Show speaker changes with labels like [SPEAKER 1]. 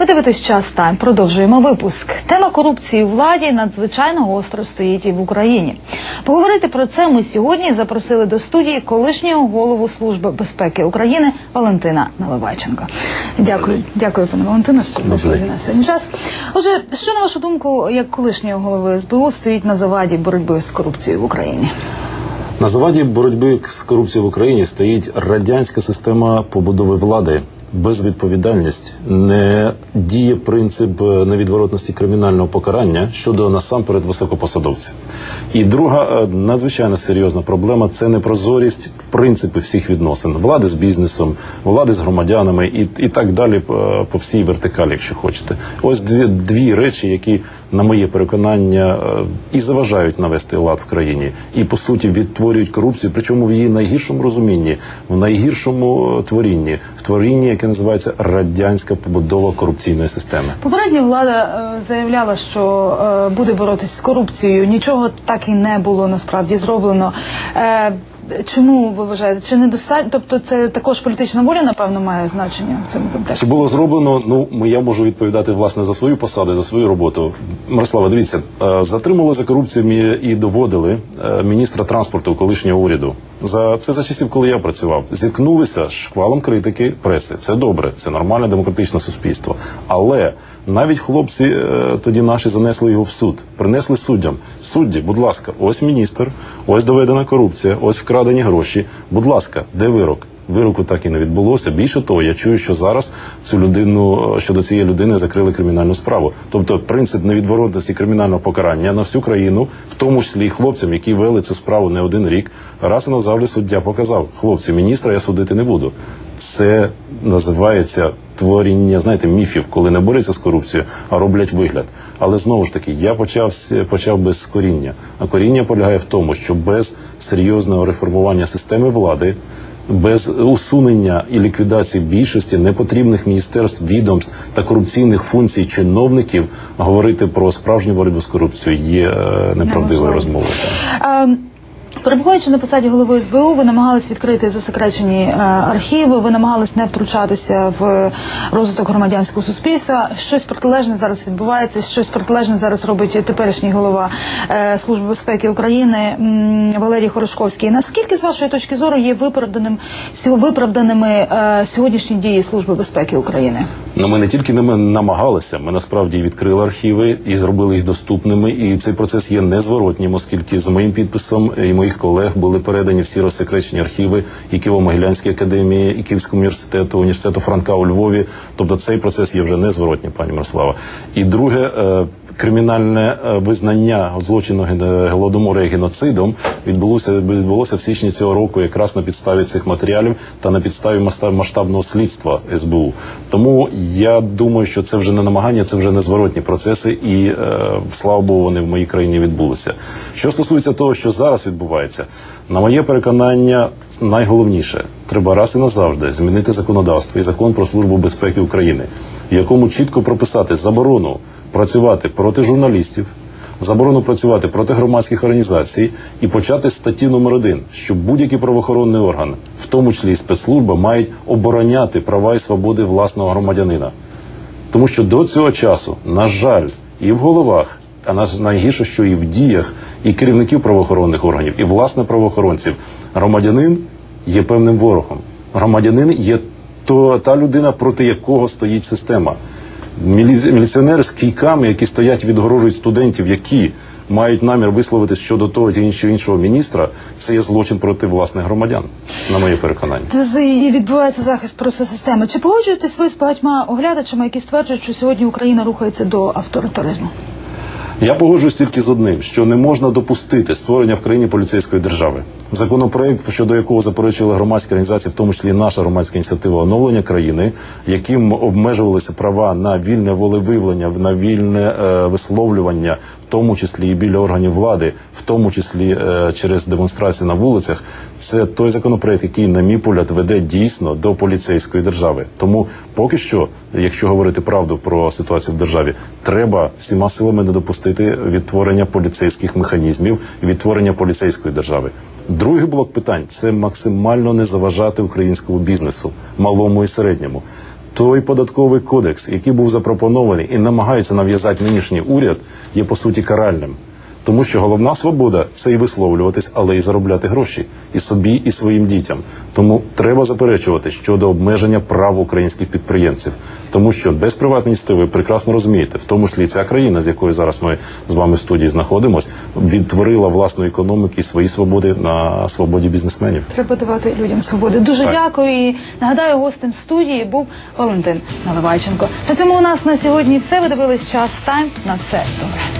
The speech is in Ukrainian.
[SPEAKER 1] Ви дивитесь час тайм. Продовжуємо випуск. Тема корупції у владі надзвичайно гостро стоїть і в Україні. Поговорити про це ми сьогодні запросили до студії колишнього голову служби безпеки України Валентина Наливайченко. Дякую, дякую, пане Валентино, що на сьогодні час. Отже, що на вашу думку, як колишнього голови СБУ стоїть на заваді боротьби з корупцією в Україні?
[SPEAKER 2] На заваді боротьби з корупцією в Україні стоїть радянська система побудови влади. Безвідповідальність не діє принцип е, невідворотності кримінального покарання щодо насамперед високопосадовців. І друга е, надзвичайно серйозна проблема це непрозорість принципів всіх відносин влади з бізнесом, влади з громадянами і, і так далі е, по всій вертикалі, якщо хочете. Ось дві, дві речі, які, на моє переконання, і заважають навести лад в країні, і по суті відтворюють корупцію, причому в її найгіршому розумінні, в найгіршому творінні, в творінні, яке називається радянська побудова корупційної системи.
[SPEAKER 1] Попередня влада е, заявляла, що е, буде боротись з корупцією. Нічого так і не було насправді зроблено. Е, чому ви вважаєте? Чи недостатньо? Тобто, це також політична воля, напевно, має значення в цьому контексті?
[SPEAKER 2] Чи було зроблено? Ну я можу відповідати власне за свою посаду, за свою роботу. Мирослава, дивіться, е, затримували за корупцію і доводили е, міністра транспорту колишнього уряду. За це за часів, коли я працював, зіткнулися з шквалом критики преси. Це добре, це нормальне демократичне суспільство. Але навіть хлопці е, тоді наші занесли його в суд, принесли суддям. Судді, будь ласка, ось міністр, ось доведена корупція, ось вкрадені гроші. Будь ласка, де вирок? Вироку так і не відбулося. Більше того, я чую, що зараз цю людину щодо цієї людини закрили кримінальну справу. Тобто принцип невідворотності кримінального покарання на всю країну, в тому числі і хлопцям, які вели цю справу не один рік, раз і назавжди суддя показав: хлопці, міністра я судити не буду. Це називається творіння, знаєте, міфів, коли не борються з корупцією, а роблять вигляд. Але знову ж таки, я почав почав без коріння. А коріння полягає в тому, що без серйозного реформування системи влади без усунення і ліквідації більшості непотрібних міністерств, відомств та корупційних функцій чиновників говорити про справжню боротьбу з корупцією є е, неправдивою розмовою.
[SPEAKER 1] Перебуваючи на посаді голови СБУ, ви намагались відкрити засекречені е, архіви, ви намагались не втручатися в розвиток громадянського суспільства. Щось протилежне зараз відбувається, щось протилежне зараз робить теперішній голова е, Служби безпеки України Валерій Хорошковський. Наскільки з вашої точки зору є виправданим виправданими е, сьогоднішні дії Служби безпеки України?
[SPEAKER 2] Ну, ми не тільки ними намагалися, ми насправді відкрили архіви і зробили їх доступними. І цей процес є незворотнім, оскільки з моїм підписом і моїх колег були передані всі розсекречені архіви і Києво-Могилянській академії, і Київського університету, університету Франка у Львові. Тобто цей процес є вже незворотнім, пані Мирослава. І друге. Е, Кримінальне е, визнання злочину голодомору і геноцидом відбулося відбулося в січні цього року, якраз на підставі цих матеріалів та на підставі масштабного слідства СБУ. Тому я думаю, що це вже не намагання, це вже незворотні процеси, і е, слава Богу, вони в моїй країні відбулися. Що стосується того, що зараз відбувається, на моє переконання, найголовніше треба раз і назавжди змінити законодавство і закон про службу безпеки України, в якому чітко прописати заборону працювати проти журналістів. Заборону працювати проти громадських організацій і почати статті номер один, що будь-який правоохоронний орган, в тому числі і спецслужба, мають обороняти права і свободи власного громадянина. Тому що до цього часу, на жаль, і в головах, а найгірше, що і в діях, і керівників правоохоронних органів, і власне правоохоронців, громадянин є певним ворогом. Громадянин є то та людина, проти якого стоїть система. Мілі- Міліціонери з кійками, які стоять відгорожують студентів, які мають намір висловити щодо того чи іншого іншого міністра, це є злочин проти власних громадян, на моє переконання.
[SPEAKER 1] Це і відбувається захист просто системи. Чи погоджуєтесь ви з багатьма оглядачами, які стверджують, що сьогодні Україна рухається до авторитаризму?
[SPEAKER 2] Я погоджуюсь тільки з одним, що не можна допустити створення в країні поліцейської держави. Законопроект, щодо якого заперечили громадські організації, в тому числі наша громадська ініціатива оновлення країни, яким обмежувалися права на вільне волевиявлення, на вільне е, висловлювання, тому числі і біля органів влади, в тому числі е, через демонстрації на вулицях. Це той законопроект, який, на мій погляд, веде дійсно до поліцейської держави. Тому поки що, якщо говорити правду про ситуацію в державі, треба всіма силами не допустити відтворення поліцейських механізмів, відтворення поліцейської держави. Другий блок питань це максимально не заважати українському бізнесу, малому і середньому. Той податковий кодекс, який був запропонований і намагається нав'язати нинішній уряд, є по суті каральним. Тому що головна свобода це і висловлюватись, але і заробляти гроші і собі, і своїм дітям. Тому треба заперечувати щодо обмеження прав українських підприємців, тому що без приватності ви прекрасно розумієте, в тому числі ця країна, з якою зараз ми з вами в студії знаходимось, відтворила власну економіку і свої свободи на свободі бізнесменів.
[SPEAKER 1] Треба давати людям свободи. Дуже
[SPEAKER 2] Так.
[SPEAKER 1] дякую. І нагадаю, гостем студії був Валентин Наливайченко. На цьому у нас на сьогодні все. Ви дивились час тайм. На все добре.